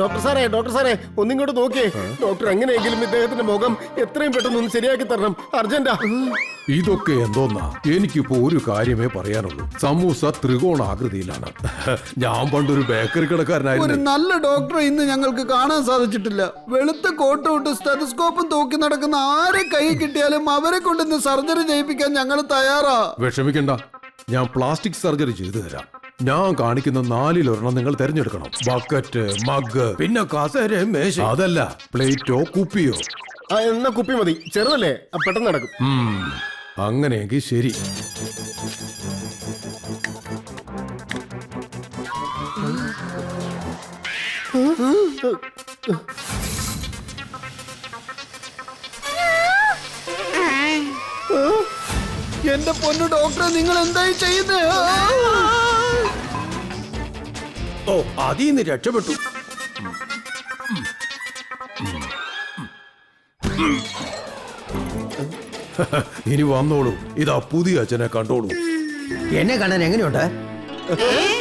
Doctor സാറേ doctor സാറേ ഒന്നിങ്ങോട്ട് നോക്കിയേ. ഡോക്ടർ എങ്ങനെയെങ്കിലും ഇദ്ദേഹത്തിന്റെ മുഖം എത്രയും പെട്ടെന്ന് ഒന്ന് ശരിയാക്കി തരണം. അർജന്റാ. ഇതൊക്കെ എന്തോന്നാ? എനിക്കിപ്പോ ഒരു കാര്യമേ പറയാനുള്ളൂ. സമൂസ ത്രികോണാകൃതിയിലാണ്. ഞാൻ പണ്ടൊരു ബേക്കറി ഒരു കടക്കാരനായിരുന്നു നല്ല ഡോക്ടറെ ഇന്ന് ഞങ്ങൾക്ക് കാണാൻ സാധിച്ചിട്ടില്ല. വെളുത്ത കോട്ട് വിട്ട് സ്റ്റെതസ്കോപ്പും തൂക്കി നടക്കുന്ന ആരെ കൈ കിട്ടിയാലും അവരെ കൊണ്ട് ഇന്ന് സർജറി ചെയ്യിപ്പിക്കാൻ ഞങ്ങൾ തയ്യാറാ. വിഷമിക്കണ്ട. ഞാൻ പ്ലാസ്റ്റിക് സർജറി ചെയ്തു തരാം. ഞാൻ കാണിക്കുന്ന നാലിലൊരെണ്ണം നിങ്ങൾ തിരഞ്ഞെടുക്കണം. ബക്കറ്റ് മഗ് പിന്നെ കസേര മേശ. അതല്ല പ്ലേറ്റോ കുപ്പിയോ. ആ എന്നാ കുപ്പി മതി. ചെറുതല്ലേ? ആ, പെട്ടെന്ന് നടക്കും. ഉം, അങ്ങനെയെങ്കിൽ ശരി. എന്റെ പൊന്നു ഡോക്ടറെ നിങ്ങൾ എന്തായി ചെയ്യുന്നത് ഓ അതിൽ നിന്ന് രക്ഷപ്പെട്ടു. ഇനി വന്നോളൂ. ഇതാ പുതിയ അച്ഛനെ കണ്ടോളൂ. എന്നെ കാണാൻ എങ്ങനെയുണ്ട്?